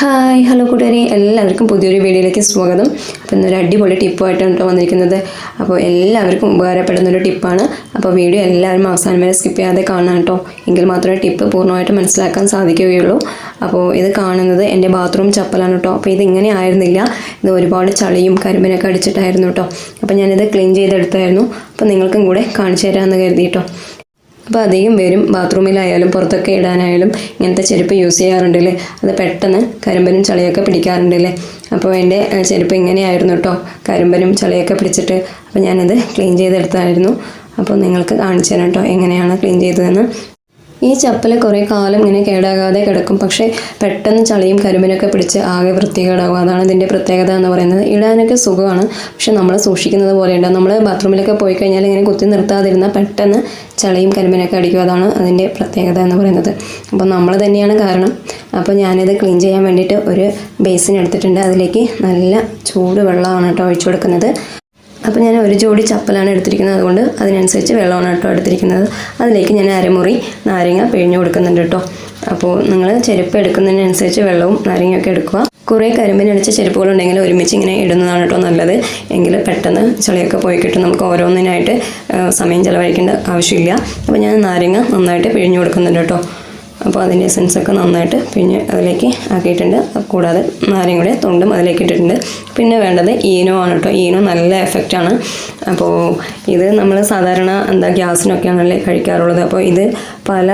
Hi hello കൂട്ടുകാരെ. എല്ലാവർക്കും പുതിയൊരു വീഡിയോയിലേക്ക് സ്വാഗതം. അപ്പോൾ ഇന്നൊരു അടിപൊളി ടിപ്പുമായിട്ടാണ് കേട്ടോ വന്നിരിക്കുന്നത്. അപ്പോൾ എല്ലാവർക്കും ഉപകാരപ്പെടുന്നൊരു ടിപ്പാണ് അപ്പോൾ വീഡിയോ എല്ലാവരും അവസാനം വരെ സ്കിപ്പ് ചെയ്യാതെ കാണാം കേട്ടോ. എങ്കിൽ മാത്രമേ ടിപ്പ് പൂർണമായിട്ട് മനസ്സിലാക്കാൻ സാധിക്കുകയുള്ളൂ. അപ്പോൾ ഇത് കാണുന്നത് എന്റെ ബാത്റൂം ചപ്പലാണ് കേട്ടോ. അപ്പോൾ ഇത് ഇങ്ങനെ ആയിരുന്നില്ല. ഇത് ഒരുപാട് ചളിയും കരിമ്പിനൊക്കെ അടിച്ചിട്ടായിരുന്നു കേട്ടോ. അപ്പോൾ ഞാനിത് ക്ലീൻ ചെയ്തെടുത്തായിരുന്നു. അപ്പോൾ നിങ്ങൾക്കും കൂടെ കാണിച്ചു തരാമെന്ന് കരുതി കേട്ടോ. അപ്പോൾ അധികം പേരും ബാത്റൂമിലായാലും പുറത്തൊക്കെ ഇടാനായാലും ഇങ്ങനത്തെ ചെരുപ്പ് യൂസ് ചെയ്യാറുണ്ടല്ലേ? അത് പെട്ടെന്ന് കരിമ്പനും ചളിയൊക്കെ പിടിക്കാറുണ്ട് അല്ലേ അപ്പോൾ എന്റെ ചെരുപ്പ് ഇങ്ങനെയായിരുന്നു കേട്ടോ. കരിമ്പനും ചളിയൊക്കെ പിടിച്ചിട്ട് അപ്പോൾ ഞാനത് ക്ലീൻ ചെയ്തെടുത്തായിരുന്നു. അപ്പോൾ നിങ്ങൾക്ക് കാണിച്ചു തരാം കേട്ടോ എങ്ങനെയാണ് ക്ലീൻ ചെയ്തതെന്ന്. ഈ ചപ്പൽ കുറേ കാലം ഇങ്ങനെ കേടാകാതെ കിടക്കും. പക്ഷേ പെട്ടെന്ന് ചളിയും കരിമ്പിനൊക്കെ പിടിച്ച് ആകെ വൃത്തികേടാകും. അതാണ് ഇതിന്റെ പ്രത്യേകത എന്ന് പറയുന്നത്. ഇടാനൊക്കെ സുഖമാണ്. പക്ഷെ നമ്മൾ സൂക്ഷിക്കുന്നത് പോലെ ഉണ്ടാവും നമ്മൾ ബാത്റൂമിലൊക്കെ പോയി കഴിഞ്ഞാൽ ഇങ്ങനെ കുത്തി നിർത്താതിരുന്നാൽ പെട്ടെന്ന് ചളിയും കരിമ്പിനൊക്കെ അടിക്കും. അതാണ് അതിന്റെ പ്രത്യേകത എന്ന് പറയുന്നത്. അപ്പോൾ നമ്മൾ തന്നെയാണ് കാരണം. അപ്പോൾ ഞാനിത് ക്ലീൻ ചെയ്യാൻ വേണ്ടിയിട്ട് ഒരു ബേസിൻ എടുത്തിട്ടുണ്ട്. അതിലേക്ക് നല്ല ചൂട് വെള്ളമാണ് കേട്ടോ ഒഴിച്ചു കൊടുക്കുന്നത്. അപ്പോൾ ഞാൻ ഒരു ജോഡി ചപ്പലാണ് എടുത്തിരിക്കുന്നത്. അതുകൊണ്ട് അതിനനുസരിച്ച് വെള്ളമാണ് കേട്ടോ എടുത്തിരിക്കുന്നത്. അതിലേക്ക് ഞാൻ അരമുറി നാരങ്ങ പിഴിഞ്ഞു കൊടുക്കുന്നുണ്ട് കേട്ടോ. അപ്പോൾ നിങ്ങൾ ചെരുപ്പ് എടുക്കുന്നതിനനുസരിച്ച് വെള്ളവും നാരങ്ങയൊക്കെ എടുക്കുക. കുറേ കരിമ്പിനടിച്ച ചെരുപ്പുകളുണ്ടെങ്കിൽ ഒരുമിച്ച് ഇങ്ങനെ ഇടുന്നതാണ് കേട്ടോ നല്ലത്. എങ്കിൽ പെട്ടെന്ന് ചെളിയൊക്കെ പോയി കിട്ടും. നമുക്ക് ഓരോന്നിനായിട്ട് സമയം ചിലവഴിക്കേണ്ട ആവശ്യമില്ല. അപ്പോൾ ഞാൻ നാരങ്ങ നന്നായിട്ട് പിഴിഞ്ഞു കൊടുക്കുന്നുണ്ട് കേട്ടോ. അപ്പോൾ അതിന്റെ എസൻസ് ഒക്കെ നന്നായിട്ട് പിന്നെ അതിലേക്ക് ആക്കിയിട്ടുണ്ട്. കൂടാതെ നാരങ്ങയുടെ തൊണ്ടും അതിലേക്ക് ഇട്ടിട്ടുണ്ട്. പിന്നെ വേണ്ടത് ഈനോ ആണ് കേട്ടോ. ഈനോ നല്ല എഫക്റ്റാണ് അപ്പോൾ ഇത് നമ്മൾ സാധാരണ എന്താ ഗ്യാസിനൊക്കെയാണല്ലേ കഴിക്കാറുള്ളത്. അപ്പോൾ ഇത് പല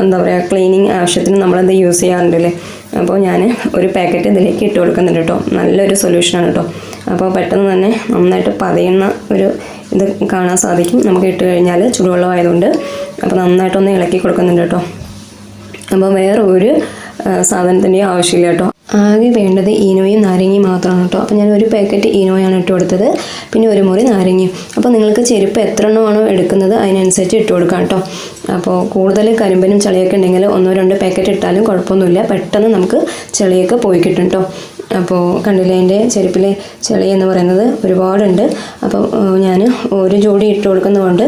എന്താ പറയുക ക്ലീനിങ് ആവശ്യത്തിന് നമ്മളത് യൂസ് ചെയ്യാറുണ്ടല്ലേ? അപ്പോൾ ഞാൻ ഒരു പാക്കറ്റ് ഇതിലേക്ക് ഇട്ട് കൊടുക്കുന്നുണ്ട് കേട്ടോ. നല്ലൊരു സൊല്യൂഷനാണ് കേട്ടോ. അപ്പോൾ പെട്ടെന്ന് തന്നെ നന്നായിട്ട് പതയുന്ന ഒരു ഇത് കാണാൻ സാധിക്കും. നമുക്ക് ഇട്ട് കഴിഞ്ഞാൽ ചൂടുവെള്ളമായതുകൊണ്ട് അപ്പോൾ നന്നായിട്ടൊന്ന് ഇളക്കി കൊടുക്കുന്നുണ്ട് കേട്ടോ. അപ്പോൾ വേറെ ഒരു സാധനം സാധനത്തിന്റെയും ആവശ്യമില്ല കേട്ടോ. ആകെ വേണ്ടത് ഈനോയും നാരങ്ങയും മാത്രമാണ് കേട്ടോ. അപ്പോൾ ഞാൻ ഒരു പാക്കറ്റ് ഈനോയാണ് ഇട്ട് കൊടുത്തത്. പിന്നെ ഒരു മുറി നാരങ്ങയും. അപ്പോൾ നിങ്ങൾക്ക് ചെരുപ്പ് എത്ര എണ്ണമാണോ എടുക്കുന്നത് അതിനനുസരിച്ച് ഇട്ട് കൊടുക്കാം കേട്ടോ. അപ്പോൾ കൂടുതൽ കരിമ്പനും ചെളിയൊക്കെ ഉണ്ടെങ്കിൽ ഒന്നോ രണ്ടോ പാക്കറ്റ് ഇട്ടാലും കുഴപ്പമൊന്നുമില്ല. പെട്ടെന്ന് നമുക്ക് ചെളിയൊക്കെ പോയി കിട്ടും കേട്ടോ. അപ്പോൾ കണ്ടില്ലേ എന്റെ ചെരുപ്പിലെ ചെളി എന്ന് പറയുന്നത് ഒരുപാടുണ്ട്. അപ്പോൾ ഞാൻ ഒരു ജോഡി ഇട്ട് കൊടുക്കുന്നതുകൊണ്ട്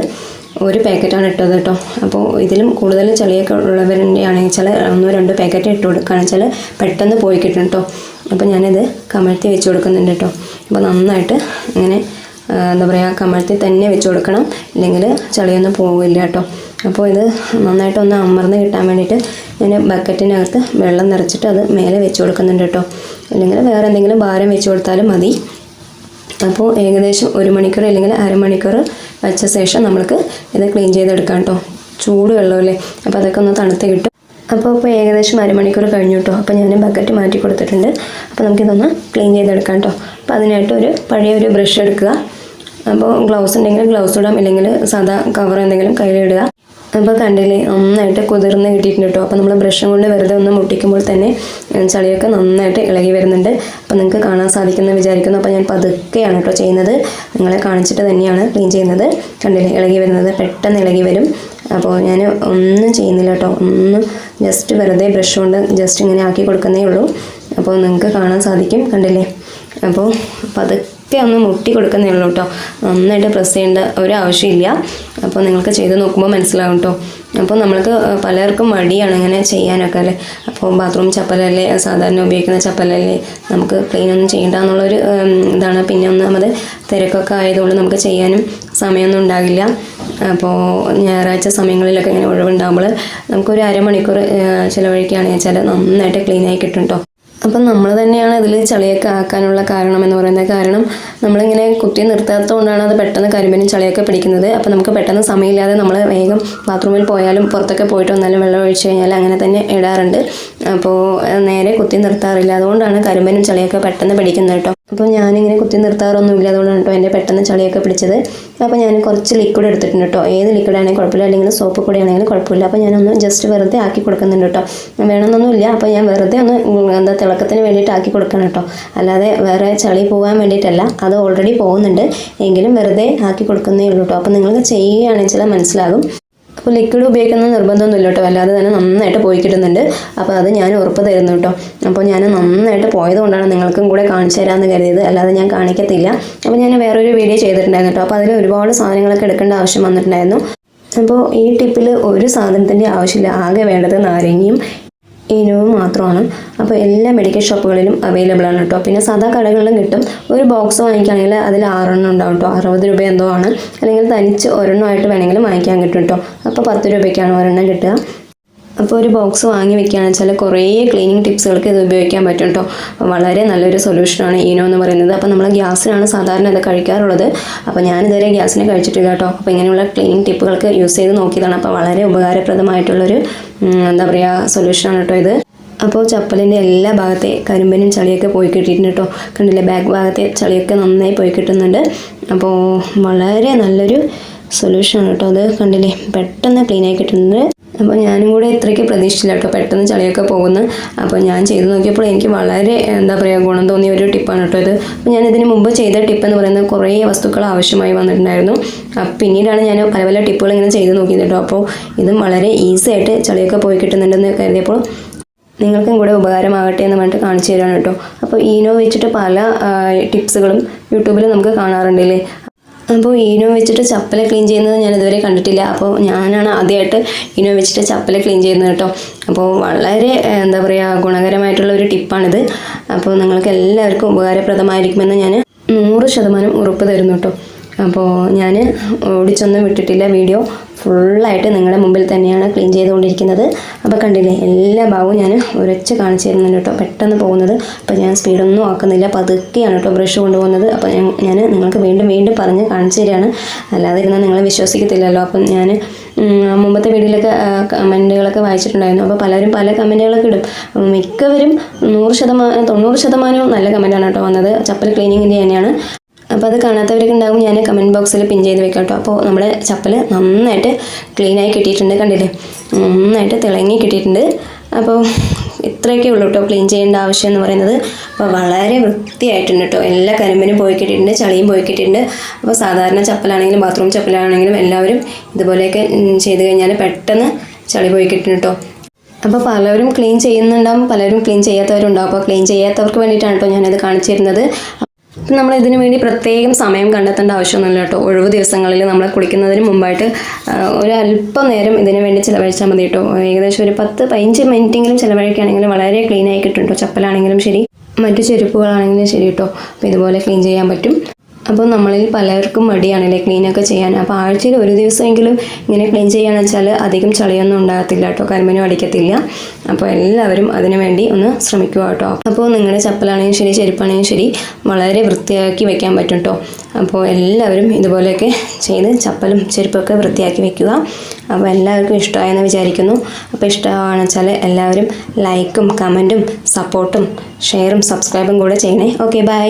ഒരു പാക്കറ്റാണ് ഇട്ടത് കേട്ടോ. അപ്പോൾ ഇതിലും കൂടുതൽ ചെളിയൊക്കെ ഉള്ളവരുടെ ആണെങ്കിൽ ചില ഒന്നോ രണ്ടോ പാക്കറ്റ് ഇട്ട് കൊടുക്കുകയാണ് വെച്ചാൽ പെട്ടെന്ന് പോയി കിട്ടും കേട്ടോ. അപ്പോൾ ഞാനിത് കമഴ്ത്തി വെച്ച് കൊടുക്കുന്നുണ്ട് കേട്ടോ. അപ്പോൾ നന്നായിട്ട് ഇങ്ങനെ എന്താ പറയുക കമഴ്ത്തി തന്നെ വെച്ച് കൊടുക്കണം. ഇല്ലെങ്കിൽ ചളിയൊന്നും പോവില്ല കേട്ടോ. അപ്പോൾ ഇത് നന്നായിട്ടൊന്ന് അമർന്ന് കിട്ടാൻ വേണ്ടിയിട്ട് ഞാൻ ബക്കറ്റിനകത്ത് വെള്ളം നിറച്ചിട്ട് അത് മേലെ വെച്ച് കൊടുക്കുന്നുണ്ട് കേട്ടോ. അല്ലെങ്കിൽ വേറെ എന്തെങ്കിലും ഭാരം വെച്ച് കൊടുത്താലും മതി. അപ്പോൾ ഏകദേശം ഒരു മണിക്കൂർ അല്ലെങ്കിൽ അരമണിക്കൂർ വെച്ച ശേഷം നമ്മൾക്ക് ഇത് ക്ലീൻ ചെയ്തെടുക്കാം കേട്ടോ ചൂട് വെള്ളമല്ലേ അപ്പോൾ അതൊക്കെ ഒന്ന് തണുത്ത് കിട്ടും. അപ്പോൾ ഇപ്പോൾ ഏകദേശം അരമണിക്കൂർ കഴിഞ്ഞു കേട്ടോ അപ്പോൾ ഞാൻ ബക്കറ്റ് മാറ്റി കൊടുത്തിട്ടുണ്ട്. അപ്പോൾ നമുക്കിതൊന്ന് ക്ലീൻ ചെയ്തെടുക്കാം കേട്ടോ അപ്പോൾ അതിനായിട്ട് ഒരു പഴയ ഒരു ബ്രഷ് എടുക്കുക. അപ്പോൾ ഗ്ലൗസ് ഉണ്ടെങ്കിൽ ഗ്ലൗസ് ഇടാം. ഇല്ലെങ്കിൽ സാധാ കവർ എന്തെങ്കിലും കയ്യിലിടുക അപ്പോൾ കണ്ടില്ലേ നന്നായിട്ട് കുതിർന്ന് കിട്ടിയിട്ടുണ്ട് കേട്ടോ അപ്പോൾ നമ്മൾ ബ്രഷും കൊണ്ട് വെറുതെ ഒന്ന് മുട്ടിക്കുമ്പോൾ തന്നെ ചളിയൊക്കെ നന്നായിട്ട് ഇളകി വരുന്നുണ്ട്. അപ്പോൾ നിങ്ങൾക്ക് കാണാൻ സാധിക്കുമെന്ന് വിചാരിക്കുന്നു. അപ്പോൾ ഞാൻ പതുക്കെയാണ് കേട്ടോ ചെയ്യുന്നത്. നിങ്ങളെ കാണിച്ചിട്ട് തന്നെയാണ് ക്ലീൻ ചെയ്യുന്നത്. കണ്ടില്ലേ ഇളകി വരുന്നത് പെട്ടെന്ന് ഇളകി വരും. അപ്പോൾ ഞാൻ ഒന്നും ചെയ്യുന്നില്ല കേട്ടോ ഒന്നും ജസ്റ്റ് വെറുതെ ബ്രഷ് കൊണ്ട് ജസ്റ്റ് ഇങ്ങനെ ആക്കി കൊടുക്കുന്നേ ഉള്ളൂ. അപ്പോൾ നിങ്ങൾക്ക് കാണാൻ സാധിക്കും. കണ്ടില്ലേ? അപ്പോൾ പതുക്കെ ഒന്ന് മുട്ടി കൊടുക്കുന്നേ കേട്ടോ. നന്നായിട്ട് പ്രസ് ചെയ്യേണ്ട ഒരു ആവശ്യമില്ല. അപ്പോൾ നിങ്ങൾക്ക് ചെയ്ത് നോക്കുമ്പോൾ മനസ്സിലാവും കേട്ടോ. അപ്പോൾ നമ്മൾക്ക് പലർക്കും മടിയാണ് ഇങ്ങനെ ചെയ്യാനൊക്കെ അല്ലേ? അപ്പോൾ ബാത്റൂം ചപ്പലല്ലേ സാധാരണ ഉപയോഗിക്കുന്ന ചപ്പലല്ലേ നമുക്ക് ക്ലീൻ ഒന്നും ചെയ്യേണ്ട എന്നുള്ളൊരു ഇതാണ്. പിന്നെ ഒന്നാമത് തിരക്കൊക്കെ ആയതുകൊണ്ട് നമുക്ക് ചെയ്യാനും സമയമൊന്നും ഉണ്ടാകില്ല. അപ്പോൾ ഞായറാഴ്ച സമയങ്ങളിലൊക്കെ ഇങ്ങനെ ഒഴിവുണ്ടാകുമ്പോൾ നമുക്കൊരു അരമണിക്കൂർ ചിലവഴിക്കുകയാണെന്ന് വെച്ചാൽ നന്നായിട്ട് ക്ലീനായി കിട്ടും കേട്ടോ. അപ്പം നമ്മൾ തന്നെയാണ് ഇതിൽ ചളിയൊക്കെ ആക്കാനുള്ള കാരണം എന്ന് പറയുന്നത്. കാരണം നമ്മളിങ്ങനെ കുത്തി നിർത്താത്തതുകൊണ്ടാണ് അത് പെട്ടെന്ന് കരിമ്പനും ചളിയൊക്കെ പിടിക്കുന്നത്. അപ്പം നമുക്ക് പെട്ടെന്ന് സമയമില്ലാതെ നമ്മൾ വേഗം ബാത്റൂമിൽ പോയാലും പുറത്തൊക്കെ പോയിട്ട് വന്നാലും വെള്ളം ഒഴിച്ചു കഴിഞ്ഞാൽ അങ്ങനെ തന്നെ ഇടാറുണ്ട്. അപ്പോൾ നേരെ കുത്തി നിർത്താറില്ല. അതുകൊണ്ടാണ് കരിമ്പനും ചളിയൊക്കെ പെട്ടെന്ന് പിടിക്കുന്നത് കേട്ടോ. അപ്പോൾ ഞാനിങ്ങനെ കുത്തി നിർത്താറൊന്നുമില്ല. അതുകൊണ്ടാണ് കേട്ടോ എന്റെ പെട്ടെന്ന് ചളിയൊക്കെ പിടിച്ചത്. അപ്പോൾ ഞാൻ കുറച്ച് ലിക്വിഡ് എടുത്തിട്ടുണ്ട് കേട്ടോ. ഏത് ലിക്വിഡ് ആണെങ്കിലും കുഴപ്പമില്ല. അല്ലെങ്കിൽ സോപ്പ് കൂടെ ആണെങ്കിലും കുഴപ്പമില്ല. അപ്പോൾ ഞാനൊന്ന് ജസ്റ്റ് വെറുതെ ആക്കി കൊടുക്കുന്നുണ്ട് കേട്ടോ. വേണമെന്നൊന്നുമില്ല. അപ്പോൾ ഞാൻ വെറുതെ ഒന്ന് എന്താ തിളക്കത്തിന് വേണ്ടിയിട്ട് ആക്കി കൊടുക്കണം കേട്ടോ. അല്ലാതെ വേറെ ചളി പോകാൻ വേണ്ടിയിട്ടല്ല. അത് ഓൾറെഡി പോകുന്നുണ്ട്. എങ്കിലും വെറുതെ ആക്കി കൊടുക്കുന്നേ ഉള്ളൂ കേട്ടോ. അപ്പോൾ നിങ്ങൾക്ക് ചെയ്യുകയാണെന്ന് മനസ്സിലാകും. അപ്പോൾ ലിക്വിഡ് ഉപയോഗിക്കുന്ന നിർബന്ധമൊന്നുമില്ല കേട്ടോ. അല്ലാതെ തന്നെ നന്നായിട്ട് പോയി കിട്ടുന്നുണ്ട്. അപ്പോൾ അത് ഞാൻ ഉറപ്പ് തരുന്നു കേട്ടോ. അപ്പോൾ ഞാൻ നന്നായിട്ട് പോയതുകൊണ്ടാണ് നിങ്ങൾക്കും കൂടെ കാണിച്ചു തരാമെന്ന് കരുതിയത്. അല്ലാതെ ഞാൻ കാണിക്കത്തില്ല. അപ്പോൾ ഞാൻ വേറൊരു വീഡിയോ ചെയ്തിട്ടുണ്ടായിരുന്നു കേട്ടോ. അപ്പോൾ അതിൽ ഒരുപാട് സാധനങ്ങളൊക്കെ എടുക്കേണ്ട ആവശ്യം വന്നിട്ടുണ്ടായിരുന്നു. അപ്പോൾ ഈ ടിപ്പിൽ ഒരു സാധനത്തിന്റെ ആവശ്യമില്ല. ആകെ വേണ്ടത് നാരങ്ങയും ഇനോവ് മാത്രമാണ്. അപ്പോൾ എല്ലാ മെഡിക്കൽ ഷോപ്പുകളിലും അവൈലബിൾ ആണ് കേട്ടോ പിന്നെ സാധാ കടകളിലും കിട്ടും. ഒരു ബോക്സ് വാങ്ങിക്കുകയാണെങ്കിൽ അതിൽ ആറെണ്ണം ഉണ്ടാവും കേട്ടോ അറുപത് രൂപ എന്തോ ആണ്. അല്ലെങ്കിൽ തനിച്ച് ഒരെണ്ണമായിട്ട് വേണമെങ്കിലും വാങ്ങിക്കാൻ കിട്ടും കേട്ടോ അപ്പോൾ പത്ത് രൂപയ്ക്കാണ് ഒരെണ്ണം കിട്ടുക. അപ്പോൾ ഒരു ബോക്സ് വാങ്ങി വെക്കുകയാണെന്ന് വെച്ചാൽ കുറേ ക്ലീനിങ് ടിപ്സുകൾക്ക് ഇത് ഉപയോഗിക്കാൻ പറ്റും കേട്ടോ. വളരെ നല്ലൊരു സൊല്യൂഷനാണ് ഈനോ എന്ന് പറയുന്നത്. അപ്പോൾ നമ്മൾ ഗ്യാസിനാണ് സാധാരണ ഇത് കഴിക്കാറുള്ളത്. അപ്പോൾ ഞാനിതുവരെ ഗ്യാസിനെ കഴിച്ചിട്ടില്ല കേട്ടോ. അപ്പോൾ ഇങ്ങനെയുള്ള ക്ലീനിങ് ടിപ്പുകൾക്ക് യൂസ് ചെയ്ത് നോക്കിയതാണ്. അപ്പോൾ വളരെ ഉപകാരപ്രദമായിട്ടുള്ളൊരു എന്താ പറയുക സൊല്യൂഷനാണ് കേട്ടോ ഇത്. അപ്പോൾ ചപ്പലിന്റെ എല്ലാ ഭാഗത്തെ കരിമ്പനും ചളിയൊക്കെ പോയി കിട്ടിയിട്ടുണ്ട് കേട്ടോ. കണ്ടില്ലേ ബാക്ക് ഭാഗത്തെ ചളിയൊക്കെ നന്നായി പോയി കിട്ടുന്നുണ്ട്. അപ്പോൾ വളരെ നല്ലൊരു സൊല്യൂഷനാണ് കേട്ടോ അത് കണ്ടില്ലേ പെട്ടെന്ന് ക്ലീനായി കിട്ടുന്നുണ്ട് അപ്പോൾ ഞാനും കൂടെ ഇത്രയ്ക്ക് പ്രതീക്ഷിച്ചില്ല കേട്ടോ. പെട്ടെന്ന് ചളിയൊക്കെ പോകുന്നു. അപ്പോൾ ഞാൻ ചെയ്ത് നോക്കിയപ്പോൾ എനിക്ക് വളരെ എന്താ പറയുക ഗുണം തോന്നിയ ഒരു ടിപ്പാണ് കേട്ടോ ഇത്. അപ്പോൾ ഞാൻ ഇതിന് മുമ്പ് ചെയ്ത ടിപ്പ് എന്ന് പറയുന്നത് കുറേ വസ്തുക്കൾ ആവശ്യമായി വന്നിട്ടുണ്ടായിരുന്നു. പിന്നീടാണ് ഞാൻ പല പല ടിപ്പുകൾ ഇങ്ങനെ ചെയ്ത് നോക്കിയത് കേട്ടോ. അപ്പോൾ ഇതും വളരെ ഈസി ആയിട്ട് ചളിയൊക്കെ പോയി കിട്ടുന്നുണ്ടെന്ന് കരുതിയപ്പോൾ നിങ്ങൾക്കും കൂടെ ഉപകാരമാകട്ടെ എന്ന് പറഞ്ഞിട്ട് കാണിച്ചു തരാണ് കേട്ടോ. അപ്പോൾ ഈനോ വെച്ചിട്ട് പല ടിപ്സുകളും യൂട്യൂബിൽ നമുക്ക് കാണാറുണ്ടല്ലേ അപ്പോൾ ഈനോ വെച്ചിട്ട് ചപ്പല ക്ലീൻ ചെയ്യുന്നത് ഞാൻ ഇതുവരെ കണ്ടിട്ടില്ല. അപ്പോൾ ഞാനാണ് ആദ്യമായിട്ട് ഈനോ വെച്ചിട്ട് ചപ്പല ക്ലീൻ ചെയ്യുന്നത് കേട്ടോ. അപ്പോൾ വളരെ എന്താ പറയുക ഗുണകരമായിട്ടുള്ള ഒരു ടിപ്പാണിത് അപ്പോൾ നിങ്ങൾക്ക് എല്ലാവർക്കും ഉപകാരപ്രദമായിരിക്കുമെന്ന് ഞാൻ നൂറ് ശതമാനം ഉറപ്പ് തരുന്നു കേട്ടോ. അപ്പോൾ ഞാൻ ഓടിച്ചൊന്നും വിട്ടിട്ടില്ല. വീഡിയോ ഫുള്ളായിട്ട് നിങ്ങളുടെ മുമ്പിൽ തന്നെയാണ് ക്ലീൻ ചെയ്തുകൊണ്ടിരിക്കുന്നത്. അപ്പോൾ കണ്ടില്ലേ എല്ലാ ഭാഗവും ഞാൻ ഉരച്ച് കാണിച്ചു തരുന്നുണ്ട് കേട്ടോ. പെട്ടെന്ന് പോകുന്നത്. അപ്പോൾ ഞാൻ സ്പീഡൊന്നും ആക്കുന്നില്ല. പതുക്കെയാണ് കേട്ടോ ബ്രഷ് കൊണ്ടുപോകുന്നത്. അപ്പോൾ ഞാൻ നിങ്ങൾക്ക് വീണ്ടും വീണ്ടും പറഞ്ഞ് കാണിച്ചു തരികയാണ്. അല്ലാതെ ഇരുന്നാൽ നിങ്ങൾ വിശ്വസിക്കത്തില്ലല്ലോ. അപ്പം ഞാൻ മുമ്പത്തെ വീഡിയോയിലൊക്കെ കമന്റുകളൊക്കെ വായിച്ചിട്ടുണ്ടായിരുന്നു. അപ്പോൾ പലരും പല കമന്റുകളൊക്കെ ഇടും. മിക്കവരും നൂറ് ശതമാനം തൊണ്ണൂറ് ശതമാനവും നല്ല കമന്റാണ് കേട്ടോ വന്നത്. ചപ്പൽ ക്ലീനിങ്ങിന്റെ തന്നെയാണ്. അപ്പോൾ അത് കാണാത്തവരൊക്കെ ഉണ്ടാകും ഞാൻ കമന്റ് ബോക്സിൽ പിൻ ചെയ്ത് വെക്കാം കേട്ടോ അപ്പോൾ നമ്മുടെ ചപ്പൽ നന്നായിട്ട് ക്ലീനായി കിട്ടിയിട്ടുണ്ട് കണ്ടില്ലേ? നന്നായിട്ട് തിളങ്ങി കിട്ടിയിട്ടുണ്ട്. അപ്പോൾ ഇത്രയൊക്കെ ഉള്ളൂ കേട്ടോ ക്ലീൻ ചെയ്യേണ്ട ആവശ്യം എന്ന് പറയുന്നത്. അപ്പോൾ വളരെ വൃത്തിയായിട്ടുണ്ട് കേട്ടോ എല്ലാ കരമ്പിനും പോയി കിട്ടിയിട്ടുണ്ട് ചളിയും പോയി കിട്ടിയിട്ടുണ്ട്. അപ്പോൾ സാധാരണ ചപ്പലാണെങ്കിലും ബാത്റൂം ചപ്പലാണെങ്കിലും എല്ലാവരും ഇതുപോലെയൊക്കെ ചെയ്ത് കഴിഞ്ഞാൽ പെട്ടെന്ന് ചളി പോയി കിട്ടുന്നുണ്ട് കേട്ടോ അപ്പോൾ പലരും ക്ലീൻ ചെയ്യുന്നുണ്ടാവും പലരും ക്ലീൻ ചെയ്യാത്തവരുണ്ടാവും. അപ്പോൾ ക്ലീൻ ചെയ്യാത്തവർക്ക് വേണ്ടിയിട്ടാണ് കേട്ടോ ഞാനത് കാണിച്ചു തരുന്നത്. അപ്പം നമ്മൾ ഇതിനു വേണ്ടി പ്രത്യേകം സമയം കണ്ടെത്തേണ്ട ആവശ്യമൊന്നുമില്ല കേട്ടോ. ഒഴിവ് ദിവസങ്ങളിൽ നമ്മൾ കുളിക്കുന്നതിന് മുമ്പായിട്ട് ഒരു അല്പം നേരം ഇതിനു വേണ്ടി ചിലവഴിച്ചാൽ മതി കേട്ടോ. ഏകദേശം ഒരു പത്ത് പതിനഞ്ച് മിനിറ്റെങ്കിലും ചിലവഴിക്കുകയാണെങ്കിൽ വളരെ ക്ലീൻ ആയി കിട്ടും കേട്ടോ. ചപ്പലാണെങ്കിലും ശരി മറ്റു ചെരുപ്പുകളാണെങ്കിലും ശരി കേട്ടോ. അപ്പോൾ ഇതുപോലെ ക്ലീൻ ചെയ്യാൻ പറ്റും. അപ്പോൾ നമ്മളിൽ പലർക്കും മടിയാണല്ലേ ക്ലീനൊക്കെ ചെയ്യാൻ. അപ്പോൾ ആഴ്ചയിൽ ഒരു ദിവസമെങ്കിലും ഇങ്ങനെ ക്ലീൻ ചെയ്യാന്ന് വെച്ചാൽ അധികം ചളിയൊന്നും ഉണ്ടാകത്തില്ല കേട്ടോ കരിമനും അടിക്കത്തില്ല. അപ്പോൾ എല്ലാവരും അതിനു വേണ്ടി ഒന്ന് ശ്രമിക്കുക കേട്ടോ. അപ്പോൾ നിങ്ങളുടെ ചപ്പലാണെങ്കിലും ശരി ചെരുപ്പാണെങ്കിലും ശരി വളരെ വൃത്തിയാക്കി വെക്കാൻ പറ്റും കേട്ടോ. അപ്പോൾ എല്ലാവരും ഇതുപോലെയൊക്കെ ചെയ്ത് ചപ്പലും ചെരുപ്പൊക്കെ വൃത്തിയാക്കി വെക്കുക. അപ്പോൾ എല്ലാവർക്കും ഇഷ്ടമായെന്ന് വിചാരിക്കുന്നു. അപ്പോൾ ഇഷ്ടമാണെന്ന് വെച്ചാൽ എല്ലാവരും ലൈക്കും കമന്റും സപ്പോർട്ടും ഷെയറും സബ്സ്ക്രൈബും കൂടെ ചെയ്യണേ. Okay bye